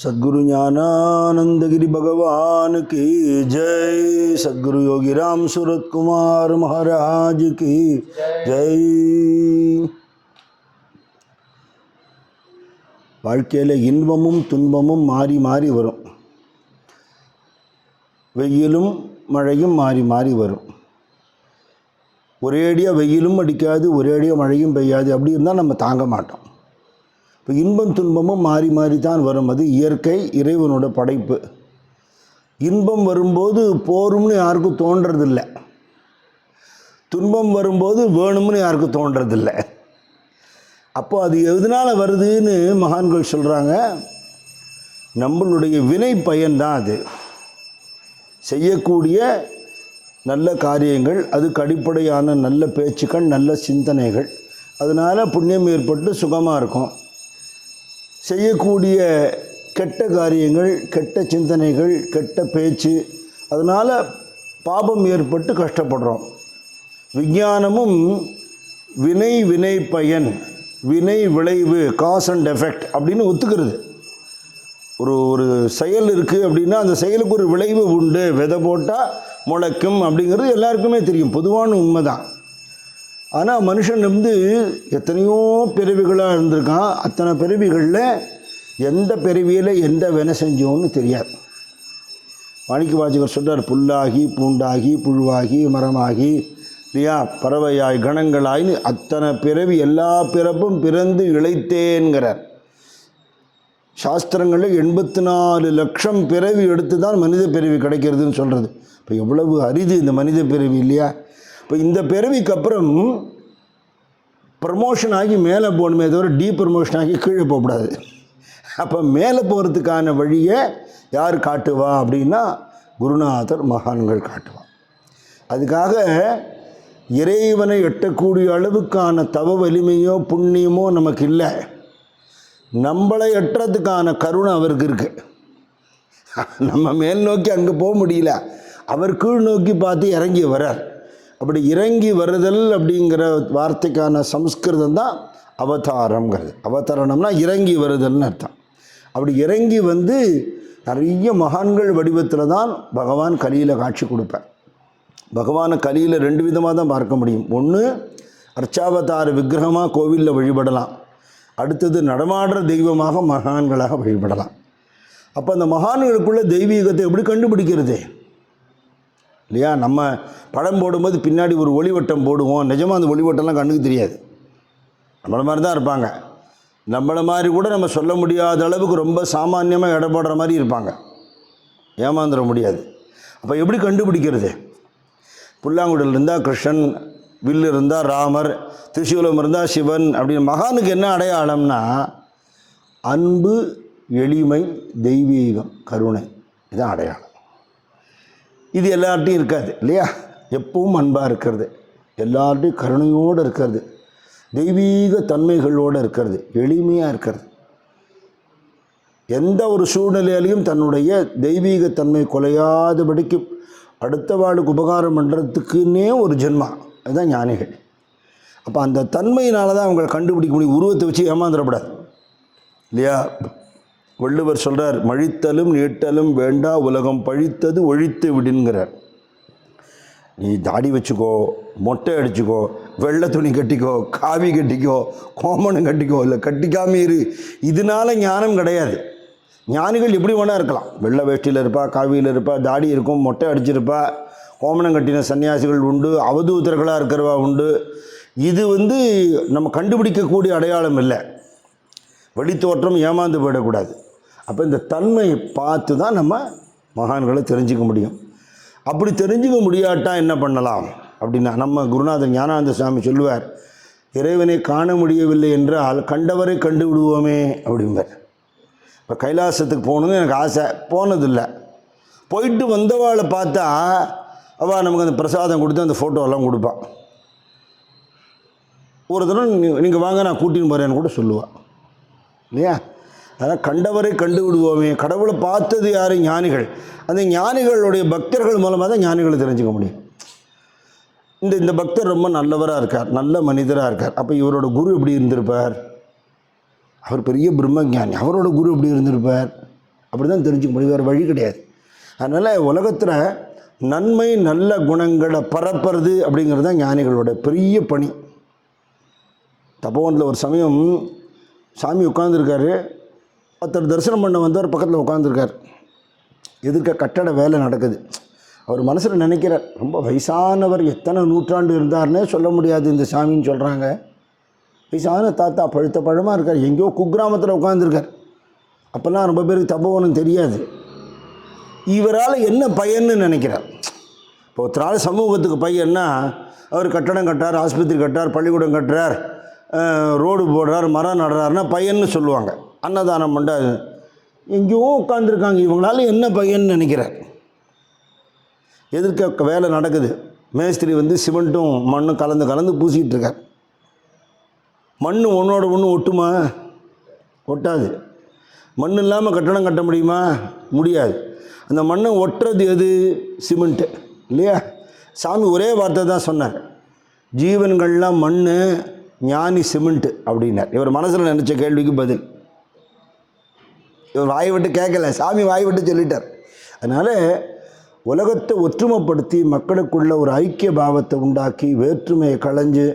સદગુરુ જ્ઞાનાનંદગીરી ભગવાન કી ஜெய். સદગુરુ યોગી રામ સુરત કુમાર મહારાજ કી வாழ்க்கையில் இன்பமும் துன்பமும் மாறி மாறி வரும். வெயிலும் மழையும் மாறி மாறி வரும். ஒரேடியாக வெயிலும் அடிக்காது ஒரேடியாக மழையும் பெய்யாது. அப்படி இருந்தால் நம்ம தாங்க மாட்டோம். இப்போ இன்பம் துன்பமும் மாறி மாறி தான் வரும். அது இயற்கை இறைவனோட படைப்பு. இன்பம் வரும்போது போரும்னு யாருக்கும் தோன்றதில்லை. துன்பம் வரும்போது வேணும்னு யாருக்கும் தோன்றதில்லை. அப்போ அது எதனால் வருதுன்னு மகான்கள் சொல்கிறாங்க நம்மளுடைய வினை பயன்தான் அது. செய்யக்கூடிய நல்ல காரியங்கள் அதுக்கு அடிப்படையான நல்ல பேச்சுக்கள் நல்ல சிந்தனைகள். அதனால் புண்ணியம் ஏற்பட்டு சுகமாக இருக்கும். செய்யக்கூடிய கெட்ட காரியங்கள் கெட்ட சிந்தனைகள் கெட்ட பேச்சு அதனால் பாபம் ஏற்பட்டு கஷ்டப்படுறோம். விஞ்ஞானமும் வினை வினை பயன் வினை விளைவு காஸ் அண்ட் எஃபெக்ட் அப்படின்னு ஒத்துக்கிறது. ஒரு ஒரு செயல் இருக்குது அப்படின்னா அந்த செயலுக்கு ஒரு விளைவு உண்டு. விதை போட்டால் முளைக்கும் அப்படிங்கிறது எல்லாருக்குமே தெரியும். பொதுவான உண்மை தான் ஆனால் மனுஷன் வந்து எத்தனையோ பிறவிகளாக இருந்திருக்கான். அத்தனை பிறவிகளில் எந்த பிறவியில் எந்த வேலை செஞ்சோன்னு தெரியாது. மாணிக்க வாஜகர் சொல்கிறார் புல்லாகி பூண்டாகி புழுவாகி மரமாகி இல்லையா? பறவையாய் கணங்களாயின்னு அத்தனை பிறவி எல்லா பிறப்பும் பிறந்து இழைத்தேன்கிறார். சாஸ்திரங்களில் எண்பத்தி நாலு லட்சம் பிறவி எடுத்து தான் மனித பிறவி கிடைக்கிறதுன்னு சொல்கிறது இப்போ எவ்வளவு அரிது இந்த மனித பிறவி இல்லையா? இப்போ இந்த பிறவிக்கு அப்புறம் ப்ரமோஷன் ஆகி மேலே போகணுமே தவிர டீ ப்ரமோஷன் ஆகி கீழே போகக்கூடாது அப்போ மேலே போகிறதுக்கான வழியை யார் காட்டுவா அப்படின்னா குருநாதர் மகான்கள் காட்டுவான். அதுக்காக இறைவனை எட்டக்கூடிய அளவுக்கான தவ வலிமையோ புண்ணியமோ நமக்கு இல்லை. நம்மளை எட்டுறதுக்கான கருணை அவருக்கு இருக்குது நம்ம மேல் நோக்கி அங்கே போக முடியல. அவர் கீழ் நோக்கி பார்த்து இறங்கி வரார் அப்படி இறங்கி வருதல் அப்படிங்கிற வார்த்தைக்கான சம்ஸ்கிருதம் தான் அவதாரம்ங்கிறது. அவதாரணம்னா இறங்கி வருதல்னு அர்த்தம். அப்படி இறங்கி வந்து நிறைய மகான்கள் வடிவத்தில் தான் பகவான் கலியில் காட்சி கொடுப்பார். பகவானை கலியில் ரெண்டு விதமாக தான் பார்க்க முடியும். ஒன்று அர்ச்சாவதார விக்கிரகமாக கோவிலில் வழிபடலாம். அடுத்தது நடமாடுற தெய்வமாக மகான்களாக வழிபடலாம். அப்போ அந்த மகான்களுக்குள்ள தெய்வீகத்தை எப்படி கண்டுபிடிக்கிறது? இல்லையா? நம்ம படம் போடும்போது பின்னாடி ஒரு ஒளிவட்டம் போடுவோம். நிஜமாக அந்த ஒளிவட்டம்லாம் கண்ணுக்கு தெரியாது. நம்மளை மாதிரி தான் இருப்பாங்க. நம்மளை மாதிரி கூட நம்ம சொல்ல முடியாத அளவுக்கு ரொம்ப சாமானியமாக இடப்படுற மாதிரி இருப்பாங்க. ஏமாந்துட முடியாது. அப்போ எப்படி கண்டுபிடிக்கிறது? புல்லாங்குடல் இருந்தால் கிருஷ்ணன் வில்லு இருந்தால் ராமர் திரிசூலம் இருந்தால் சிவன் அப்படின்னு மகானுக்கு என்ன அடையாளம்னா அன்பு எளிமை தெய்வீகம் கருணை. இதுதான் அடையாளம். இது எல்லார்ட்டையும் இருக்காது இல்லையா? எப்பவும் அன்பாக இருக்கிறது. எல்லார்ட்டையும் கருணையோடு இருக்கிறது. தெய்வீக தன்மைகளோடு இருக்கிறது. எளிமையாக இருக்கிறது. எந்த ஒரு சூழ்நிலையிலையும் தன்னுடைய தெய்வீக தன்மை குலையாதபடிக்கு அடுத்த வாழ்க்கை உபகாரம் பண்ணுறதுக்குன்னே ஒரு ஜென்மா. அதுதான் ஞானிகள். அப்போ அந்த தன்மையினால தான் அவங்களை கண்டுபிடிக்க முடியும். உருவத்தை வச்சு ஏமாந்துடக்கூடாது. இல்லையா? வள்ளுவர் சொல்கிறார் மழித்தலும் நீட்டலும் வேண்டா உலகம் பழித்தது ஒழித்து விடுங்கிறார் நீ தாடி வச்சுக்கோ மொட்டை அடிச்சுக்கோ வெள்ளை துணி கட்டிக்கோ காவி கட்டிக்கோ கோமணம் கட்டிக்கோ இல்லை கட்டிக்காம இரு. இதனால ஞானம் கிடையாது. ஞானிகள் எப்படி வேணா இருக்கலாம். வெள்ளை வேஷ்டியில் இருப்பா காவியில் இருப்பா தாடி இருக்கும் மொட்டை அடிச்சிருப்பா கோமணம் கட்டின சன்னியாசிகள் உண்டு அவதூதர்களாக இருக்கிறவா உண்டு. இது வந்து நம்ம கண்டுபிடிக்கக்கூடிய அடையாளம் இல்லை. வெளித்தோற்றம் ஏமாந்து போயிடக்கூடாது. அப்போ இந்த தன்மையை பார்த்து தான் நம்ம மகான்களை தெரிஞ்சுக்க முடியும். அப்படி தெரிஞ்சுக்க முடியாட்டா என்ன பண்ணலாம்? அப்படின்னா நம்ம குருநாதர் ஞானானந்த சுவாமி சொல்லுவார் இறைவனை காண முடியவில்லை என்றால் கண்டவரை கண்டு விடுவோமே அப்படிம்பார். இப்போ கைலாசத்துக்கு போகணுன்னு எனக்கு ஆசை. போனதில்லை. போயிட்டு வந்தவாளை பார்த்தா அவள் நமக்கு அந்த பிரசாதம் கொடுத்து அந்த ஃபோட்டோலாம் கொடுப்பான் ஒரு தடவை நீங்கள் வாங்க நான் கூட்டின்னு போகிறேன்னு கூட சொல்லுவாள் இல்லையா? அதனால் கண்டவரை கண்டு விடுவோமே கடவுளை பார்த்தது யார்? ஞானிகள். அந்த ஞானிகளுடைய பக்தர்கள் மூலமாக தான் ஞானிகளை தெரிஞ்சுக்க முடியும். இந்த இந்த பக்தர் ரொம்ப நல்லவராக இருக்கார். நல்ல மனிதராக இருக்கார். அப்போ இவரோட குரு எப்படி இருந்திருப்பார்? அவர் பெரிய பிரம்மஞானி. அவரோட குரு எப்படி இருந்திருப்பார்? அப்படி தான் தெரிஞ்சுக்க முடியும். வேறு வழி கிடையாது. அதனால் உலகத்தில் நன்மை நல்ல குணங்களை பரப்புறது அப்படிங்கிறது தான் ஞானிகளோட பெரிய பணி. தப்போவனில் ஒரு சமயம் சாமி உட்காந்துருக்காரு ஒருத்தர் தரிசனம் பண்ண வந்தவர் பக்கத்தில் உட்காந்துருக்கார் எதிர்க்க கட்டட வேலை நடக்குது. அவர் மனசில் நினைக்கிறார் ரொம்ப வயசானவர் எத்தனை நூற்றாண்டு இருந்தார்னே சொல்ல முடியாது இந்த சாமின்னு சொல்கிறாங்க வயசான தாத்தா பழுத்த பழமாக இருக்கார் எங்கேயோ குக்கிராமத்தில் உட்காந்துருக்கார் அப்போல்லாம் ரொம்ப பேருக்கு தப்போவனும் தெரியாது. இவரால் என்ன பயன்னு நினைக்கிறார். இப்போ ஒருத்தரால் சமூகத்துக்கு பையன்னா அவர் கட்டடம் கட்டார் ஆஸ்பத்திரி கட்டார் பள்ளிக்கூடம் கட்டுறார் ரோடு போடுறார் மரம் நடுறாருன்னா பையன்னு சொல்லுவாங்க. அன்னதானம் பண்ணாது எங்கேயோ உட்காந்துருக்காங்க இவங்களால என்ன பையன்னு நினைக்கிறார் எதிர்க்க வேலை நடக்குது. மேஸ்திரி வந்து சிமெண்ட்டும் மண்ணும் கலந்து கலந்து பூசிக்கிட்டு இருக்கார். மண் ஒன்றோட ஒன்று ஒட்டுமா? ஒட்டாது. மண் இல்லாமல் கட்டடம் கட்ட முடியுமா? முடியாது. அந்த மண்ணை ஒட்டுறது எது? சிமெண்ட்டு. இல்லையா? சாமி ஒரே வார்த்தை தான் சொன்னார். ஜீவன்கள்லாம் மண் ஞானி சிமெண்ட்டு அப்படின்னார். இவர் மனசில் நினச்ச கேள்விக்கு பதில். வாய் விட்டு கேட்கல. சாமி வாய் விட்டு சொல்லிட்டார். அதனால் உலகத்தை ஒற்றுமைப்படுத்தி மக்களுக்குள்ள ஒரு ஐக்கிய பாவத்தை உண்டாக்கி வேற்றுமையை களைஞ்சு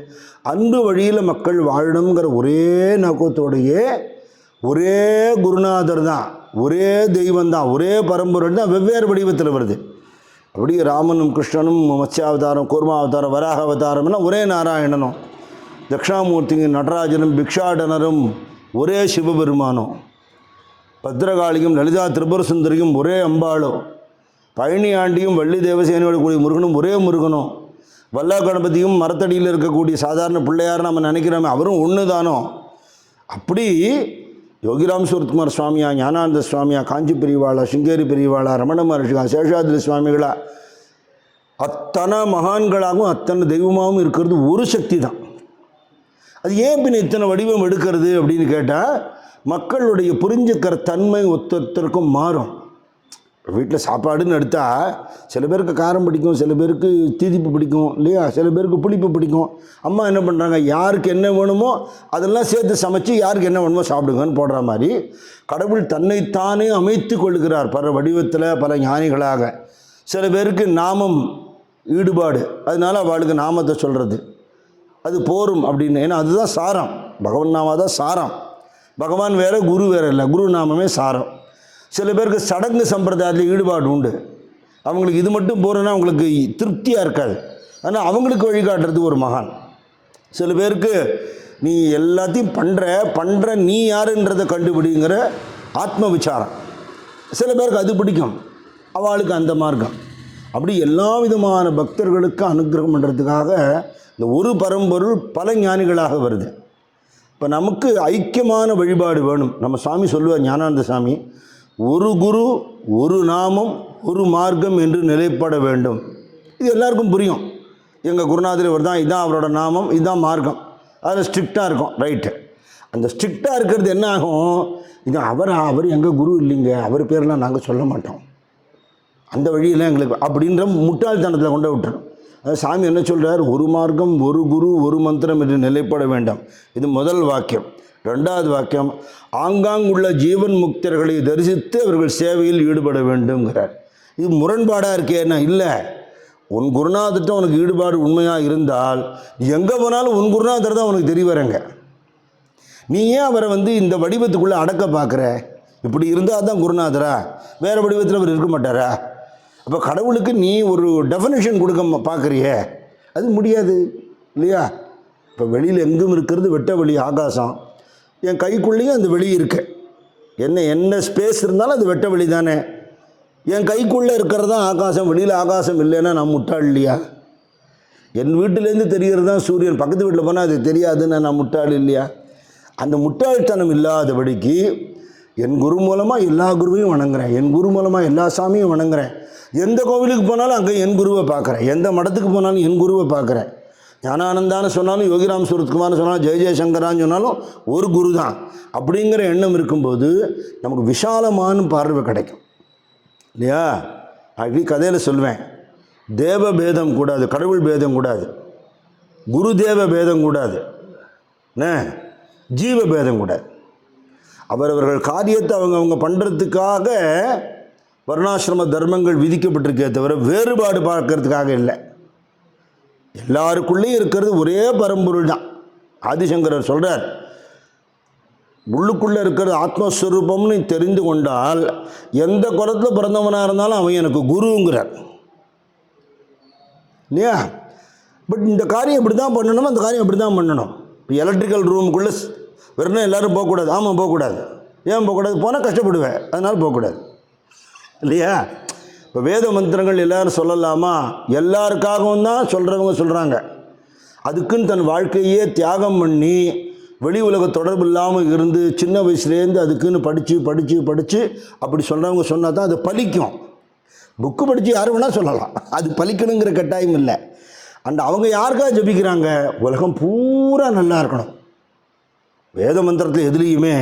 அன்பு வழியில் மக்கள் வாழணுங்கிற ஒரே நோக்கத்தோடையே ஒரே குருநாதர் தான் ஒரே தெய்வம் தான் ஒரே பரம்பரை தான் வெவ்வேறு வடிவத்தில் வருது. அப்படி ராமனும் கிருஷ்ணனும் மத்ஸ்யாவதாரம் கூர்மாவதாரம் வராக அவதாரம்னா ஒரே நாராயணனும் தட்சிணாமூர்த்தியும் நடராஜனும் பிக்ஷாடனரும் ஒரே சிவபெருமானும். பத்ரகாளியும் லலிதா திரிபுர சுந்தரியும் ஒரே அம்பாளும். பழனி ஆண்டியும் வள்ளி தேவசேனையோட கூடிய முருகனும் ஒரே முருகனும். வல்லா கணபதியும் மரத்தடியில் இருக்கக்கூடிய சாதாரண பிள்ளையார் நம்ம நினைக்கிறோமே அவரும் ஒன்று தானோ அப்படி யோகிராம் சுரத்குமார் சுவாமியா ஞானானந்த சுவாமியா காஞ்சி பெரியவாளா சிங்கேரி பெரியவாளா ரமண மகர்ஷிகா சேஷாதிரி சுவாமிகளா அத்தனை மகான்களாகவும் அத்தனை தெய்வமாகவும் இருக்கிறது ஒரு சக்தி தான் அது ஏன் பின்ன இத்தனை வடிவம் எடுக்கிறது அப்படின்னு கேட்டால் மக்களுடைய புரிஞ்சுக்கிற தன்மை ஒருத்தருக்கும் மாறும். வீட்டில் சாப்பாடுன்னு எடுத்தால் சில பேருக்கு காரம் பிடிக்கும் சில பேருக்கு தீதிப்பு பிடிக்கும் இல்லையா? சில பேருக்கு புளிப்பு பிடிக்கும். அம்மா என்ன பண்ணுறாங்க யாருக்கு என்ன வேணுமோ அதெல்லாம் சேர்த்து சமைச்சு யாருக்கு என்ன வேணுமோ சாப்பிடுங்கன்னு போடுற மாதிரி கடவுள் தன்னைத்தானே அமைத்து கொள்கிறார் பல வடிவத்தில் பல ஞானிகளாக. சில பேருக்கு நாமம் ஈடுபாடு. அதனால அவளுக்கு நாமத்தை சொல்கிறது அது போரும் அப்படின்னு. ஏன்னா அதுதான் சாரம். பகவன் நாமா தான் சாரம். பகவான் வேறு குரு வேறு இல்லை. குரு நாமமே சாரம். சில பேருக்கு சடங்கு சம்பிரதாயத்தில் ஈடுபாடு உண்டு. அவங்களுக்கு இது மட்டும் போகிறேன்னா அவங்களுக்கு திருப்தியாக இருக்காது. ஆனால் அவங்களுக்கு வழிகாட்டுறது ஒரு மகான். சில பேருக்கு நீ எல்லாத்தையும் பண்ணுற பண்ணுற நீ யாருன்றதை கண்டுபிடிங்கிற ஆத்ம விசாரம் சில பேருக்கு அது பிடிக்கும். அவளுக்கு அந்த மார்க்கம். அப்படி எல்லா விதமான பக்தர்களுக்கு அனுகிரகம் பண்ணுறதுக்காக இந்த ஒரு பரம்பொருள் பல ஞானிகளாக வருது. இப்போ நமக்கு ஐக்கியமான வழிபாடு வேணும். நம்ம சாமி சொல்லுவார் ஞானானந்த சாமி ஒரு குரு ஒரு நாமம் ஒரு மார்க்கம் என்று நிலைப்பட வேண்டும். இது எல்லாருக்கும் புரியும். எங்கள் குருநாதர் இவர் தான் இதுதான் அவரோட நாமம் இதுதான் மார்க்கம். அதில் ஸ்ட்ரிக்டாக இருக்கும் ரைட்டு அந்த ஸ்ட்ரிக்டாக இருக்கிறது என்ன ஆகும்? இது அவர் அவர் எங்கள் குரு இல்லைங்க அவர் பேரெலாம் நாங்கள் சொல்ல மாட்டோம். அந்த வழியெல்லாம் எங்களுக்கு அப்படின்ற முட்டாள்தனத்தில் கொண்டு விட்டுரும் சாமி என்ன சொல்கிறார் ஒரு மார்க்கம் ஒரு குரு ஒரு மந்திரம் என்று நிலைப்பட வேண்டாம். இது முதல் வாக்கியம். ரெண்டாவது வாக்கியம் ஆங்காங்குள்ள ஜீவன் முக்தர்களை தரிசித்து அவர்கள் சேவையில் ஈடுபட வேண்டும்ங்கிறார். இது முரண்பாடாக இருக்கேன்னா இல்லை. உன் குருநாதர்கிட்ட உனக்கு ஈடுபாடு உண்மையாக இருந்தால் எங்கே போனாலும் உன் குருநாதர் தான் உனக்கு தெரிய வரங்க. நீ ஏன் அவரை வந்து இந்த வடிவத்துக்குள்ளே அடக்க பார்க்குற? இப்படி இருந்தால் தான் குருநாதரா? வேறு வடிவத்தில் அவர் இருக்க மாட்டாரா? அப்போ கடவுளுக்கு நீ ஒரு டெஃபனேஷன் கொடுக்க பார்க்குறிய? பார்க்குறியே அது முடியாது இல்லையா? இப்போ வெளியில் எங்கும் இருக்கிறது வெட்ட வெளி ஆகாசம். என் கைக்குள்ளேயும் அந்த வெளி இருக்கு. என்ன என்ன ஸ்பேஸ் இருந்தாலும் அது வெட்ட வெளி தானே? என் கைக்குள்ளே இருக்கிறது தான் ஆகாசம் வெளியில் ஆகாசம் இல்லைன்னா நான் முட்டாள் இல்லையா? என் வீட்டிலேருந்து தெரிகிறது தான் சூரியன். பக்கத்து வீட்டில் போனால் அது தெரியாதுன்னு நான் முட்டாள் இல்லையா? அந்த முட்டாள்தனம் இல்லாதபடிக்கு என் குரு மூலமாக எல்லா குருவையும் வணங்குறேன். என் குரு மூலமாக எல்லா சாமியும் வணங்குறேன். எந்த கோவிலுக்கு போனாலும் அங்கே என் குருவை பார்க்குறேன். எந்த மடத்துக்கு போனாலும் என் குருவை பார்க்குறேன். ஞானானந்தான்னு சொன்னாலும் யோகிராம் சுரத்குமார்னு சொன்னாலும் ஜெய ஜெயசங்கரான்னு சொன்னாலும் ஒரு குரு தான் அப்படிங்கிற எண்ணம் இருக்கும்போது நமக்கு விஷாலமான பார்வை கிடைக்கும். இல்லையா? அப்படி கதையில் சொல்லுவேன் தேவ பேதம் கூடாது கடவுள் பேதம் கூடாது. குரு தேவ பேதம் கூடாது. என்ன? ஜீவ பேதம் கூடாது. அவரவர்கள் காரியத்தை அவங்க அவங்க பண்ணுறதுக்காக வர்ணாசிரம தர்மங்கள் விதிக்கப்பட்டிருக்கே தவிர வேறுபாடு பார்க்கறதுக்காக இல்லை. எல்லாருக்குள்ளேயும் இருக்கிறது ஒரே பரம்பொருள் தான் ஆதிசங்கரர் சொல்கிறார் உள்ளுக்குள்ளே இருக்கிறது ஆத்மஸ்வரூபம்னு தெரிந்து கொண்டால் எந்த குலத்தில் பிறந்தவனாக இருந்தாலும் அவன் எனக்கு குருங்கிறார். இல்லையா? பட் இந்த காரியம் இப்படி தான் பண்ணணும் அந்த காரியம் இப்படி தான் பண்ணணும். இப்போ எலக்ட்ரிக்கல் ரூமுக்குள்ளே வெறும் எல்லோரும் போகக்கூடாது. ஆமாம் போகக்கூடாது. ஏன் போகக்கூடாது? போனால் கஷ்டப்படுவேன். அதனால் போகக்கூடாது. இல்லையா? இப்போ வேத மந்திரங்கள் எல்லோரும் சொல்லலாமா? எல்லாருக்காகவும் தான் சொல்கிறவங்க சொல்கிறாங்க அதுக்குன்னு தன் வாழ்க்கையே தியாகம் பண்ணி வெளி உலக தொடர்பு இல்லாமல் இருந்து சின்ன வயசுலேருந்து அதுக்குன்னு படித்து படித்து படித்து அப்படி சொல்கிறவங்க சொன்னால் தான் அது பலிக்கும். புக்கு படித்து யார் வேணால் சொல்லலாம். அது பலிக்கணுங்கிற கட்டாயம் இல்லை. அண்ட் அவங்க யாருக்காக ஜபிக்கிறாங்க? உலகம் பூரா நல்லா இருக்கணும். வேத மந்திரத்தில் எதுலேயுமே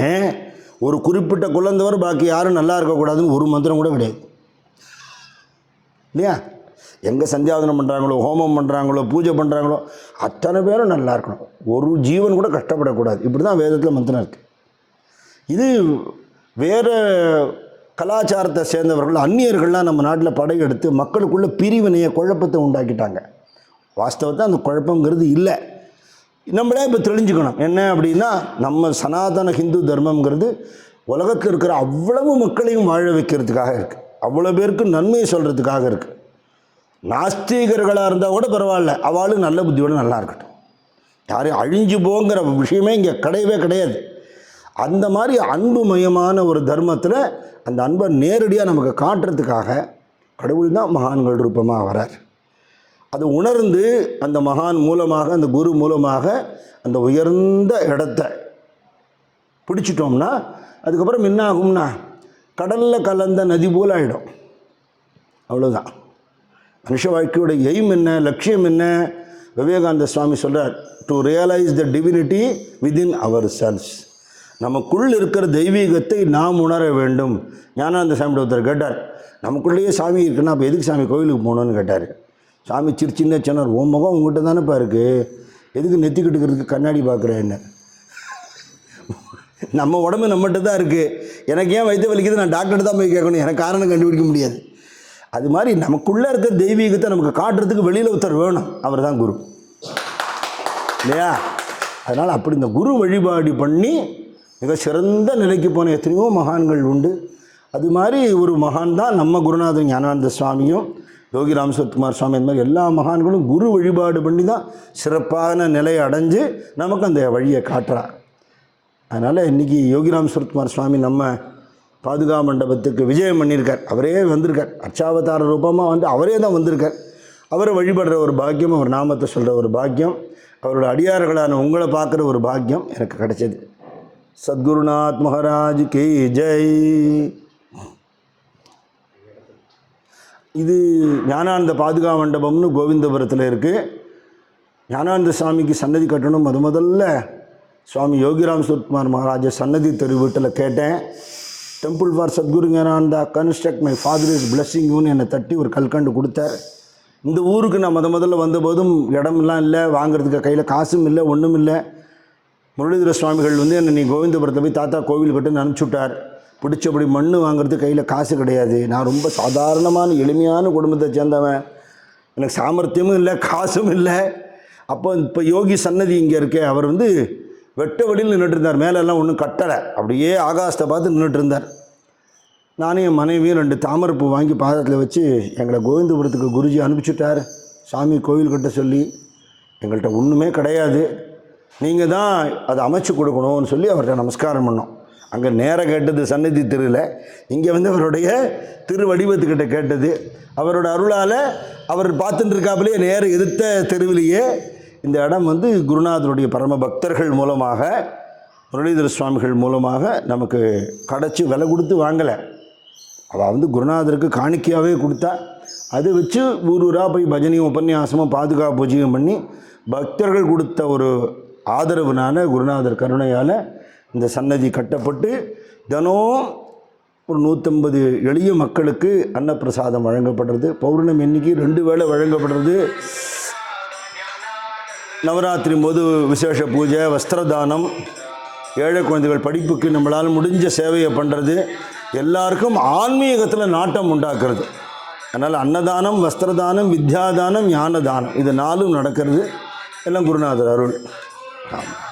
ஒரு குறிப்பிட்ட குழந்தவர் பாக்கி யாரும் நல்லா இருக்கக்கூடாதுன்னு ஒரு மந்திரம் கூட கிடையாது. இல்லையா? எங்கே சந்தியாவதனம் பண்ணுறாங்களோ ஹோமம் பண்ணுறாங்களோ பூஜை பண்ணுறாங்களோ அத்தனை பேரும் நல்லா இருக்கணும். ஒரு ஜீவன் கூட கஷ்டப்படக்கூடாது. இப்படி தான் வேதத்தில் மந்திரம் இருக்குது இது வேறு கலாச்சாரத்தை சேர்ந்தவர்கள் அந்நியர்கள்லாம் நம்ம நாட்டில் படையெடுத்து மக்களுக்குள்ள பிரிவினையை குழப்பத்தை உண்டாக்கிட்டாங்க. வாஸ்தவத்தை அந்த குழப்பங்கிறது இல்லை. நம்மளே இப்போ தெரிஞ்சுக்கணும் என்ன அப்படின்னா நம்ம சனாதன ஹிந்து தர்மங்கிறது உலகத்தில் இருக்கிற அவ்வளவு மக்களையும் வாழ வைக்கிறதுக்காக இருக்குது அவ்வளோ பேருக்கு நன்மையை சொல்கிறதுக்காக இருக்குது நாஸ்திகர்களாக இருந்தால் கூட பரவாயில்ல. அவளும் நல்ல புத்தியோடு நல்லா இருக்கட்டும். யாரையும் அழிஞ்சு போங்கிற விஷயமே இங்கே கிடையவே கிடையாது. அந்த மாதிரி அன்புமயமான ஒரு தர்மத்தில் அந்த அன்பை நேரடியாக நமக்கு காட்டுறதுக்காக கடவுள் தான் மகான்கள் ரூபமாக வரார். அது உணர்ந்து அந்த மகான் மூலமாக அந்த குரு மூலமாக அந்த உயர்ந்த இடத்த பிடிச்சிட்டோம்னா அதுக்கப்புறம் என்ன ஆகும்னா கடலில் கலந்த நதி போல் ஆகிடும் அவ்வளோதான் மனுஷ வாழ்க்கையோட எய்ம் என்ன லட்சியம் என்ன? விவேகானந்த சுவாமி சொல்கிறார் to realise the divinity within ourselves நமக்குள் இருக்கிற தெய்வீகத்தை நாம் உணர வேண்டும். ஞானானந்த சாமி ஒருத்தர் கேட்டார் நமக்குள்ளேயே சாமி இருக்குன்னா அப்போ எதுக்கு சாமி கோவிலுக்கு போகணுன்னு கேட்டார். சாமி சிரிச்சின்னே சொன்னார் உன் முகம் உங்ககிட்ட தானேப்பா இருக்குது எதுக்கு நெத்திக்கிட்டுக்கிறதுக்கு கண்ணாடி பார்க்குறேன்னு நம்ம உடம்பு நம்மகிட்ட தான் இருக்குது எனக்கு ஏன் வயிற்று வலிக்குது? நான் டாக்டர் தான் போய் கேட்கணும். எனக்கு காரணம் கண்டுபிடிக்க முடியாது. அது மாதிரி நமக்குள்ளே இருக்கிற தெய்வீகத்தை நமக்கு காட்டுறதுக்கு வெளியில் ஒருத்தர் வேணும். அவர் தான் குரு. இல்லையா? அதனால் அப்படி இந்த குரு வழிபாடு பண்ணி மிக சிறந்த நிலைக்கு போன எத்தனையோ மகான்கள் உண்டு. அது மாதிரி ஒரு மகான் தான் நம்ம குருநாதன் ஞானானந்த சுவாமியும். யோகி ராமசுகுமார் சுவாமி இந்த மாதிரி எல்லா மகான்களும் குரு வழிபாடு பண்ணி தான் சிறப்பான நிலையை அடைஞ்சு நமக்கு அந்த வழியை காட்டுறார் அதனால் இன்றைக்கி யோகிராம் சுரத்குமார் சுவாமி நம்ம பாதுகா மண்டபத்துக்கு விஜயம் பண்ணியிருக்கார். அவரே வந்திருக்கார். அர்ச்சாவதார ரூபமாக வந்து அவரே தான் வந்திருக்கார். அவரை வழிபடுற ஒரு பாக்கியம் அவர் நாமத்தை சொல்கிற ஒரு பாக்கியம் அவரோட அடியார்களான உங்களை பார்க்குற ஒரு பாக்கியம் எனக்கு கிடைச்சது. சத்குருநாத் மகாராஜ் கி ஜெய். இது ஞானானந்த பாதுகா மண்டபம்னு கோவிந்தபுரத்தில் இருக்குது ஞானானந்த சுவாமிக்கு சன்னதி கட்டணும். முத முதல்ல சுவாமி யோகிராம் சுத்குமார் மகாராஜா சன்னதி தெரு வீட்டில் கேட்டேன். Temple for Sadguru Gnanananda construct my father is பிளஸ்ஸிங்குன்னு என்னை தட்டி ஒரு கல்கண்டு கொடுத்தார். இந்த ஊருக்கு நான் முத முதல்ல வந்தபோதும் இடமெல்லாம் இல்லை வாங்குறதுக்கு கையில் காசும் இல்லை ஒன்றும் இல்லை. முரளிதர சுவாமிகள் வந்து என்னை நீ கோவிந்தபுரத்தில் போய் தாத்தா கோவில் கட்டுன்னு அனுப்பிச்சி விட்டார் பிடிச்சபடி மண் வாங்குறது கையில் காசு கிடையாது. நான் ரொம்ப சாதாரணமான எளிமையான குடும்பத்தை சேர்ந்தவன். எனக்கு சாமர்த்தியமும் இல்லை காசும் இல்லை. அப்போ இப்போ யோகி சன்னதி இங்கே இருக்கே. அவர் வந்து வெட்ட வழியில் நின்றுட்டு இருந்தார். மேலெல்லாம் ஒன்றும் கட்டலை. அப்படியே ஆகாசத்தை பார்த்து நின்றுட்டு இருந்தார். நானும் என் மனைவியும் ரெண்டு தாமரைப்பூ வாங்கி பாதத்தில் வச்சு எங்களை கோவிந்தபுரத்துக்கு குருஜி அனுப்பிச்சுட்டார். சாமி கோவில் கட்ட சொல்லி எங்கள்கிட்ட ஒன்றுமே கிடையாது. நீங்கள் தான் அதை அமைச்சு கொடுக்கணும்னு சொல்லி அவர்கிட்ட நமஸ்காரம் பண்ணோம். அங்கே நேராக கேட்டது சன்னதி திருவில் இங்கே வந்து அவருடைய திருவடிவத்துக்கிட்ட கேட்டது. அவரோட அருளால் அவர் பார்த்துட்டு இருக்காப்பிலேயே நேர எதிர்த்த தெருவிலேயே இந்த இடம் வந்து குருநாதருடைய பரம பக்தர்கள் மூலமாக முரளிதர சுவாமிகள் மூலமாக நமக்கு கிடச்சி விலை கொடுத்து வாங்கலை. அவள் வந்து குருநாதருக்கு காணிக்கையாகவே கொடுத்தா அதை வச்சு ஊர் ஊராக போய் பஜனையும் உபன்யாசமும் பாதுகாப்பு பூஜையும் பண்ணி பக்தர்கள் கொடுத்த ஒரு ஆதரவுனால குருநாதர் கருணையால் இந்த சன்னதி கட்டப்பட்டு தினம் ஒரு நூற்றம்பது எளிய மக்களுக்கு அன்னப்பிரசாதம் வழங்கப்படுறது. பௌர்ணமி இன்னைக்கு ரெண்டு வேளை வழங்கப்படுறது. நவராத்திரி போது விசேஷ பூஜை வஸ்திரதானம் ஏழை குழந்தைகள் படிப்புக்கு நம்மளால் முடிஞ்ச சேவையை பண்ணுறது எல்லாருக்கும் ஆன்மீகத்தில் நாட்டம் உண்டாக்குறது. அதனால் அன்னதானம் வஸ்திரதானம் வித்யாதானம் ஞானதானம் இது நாலும் நடக்கிறது. எல்லாம் குருநாதர் அருள். ஆமாம்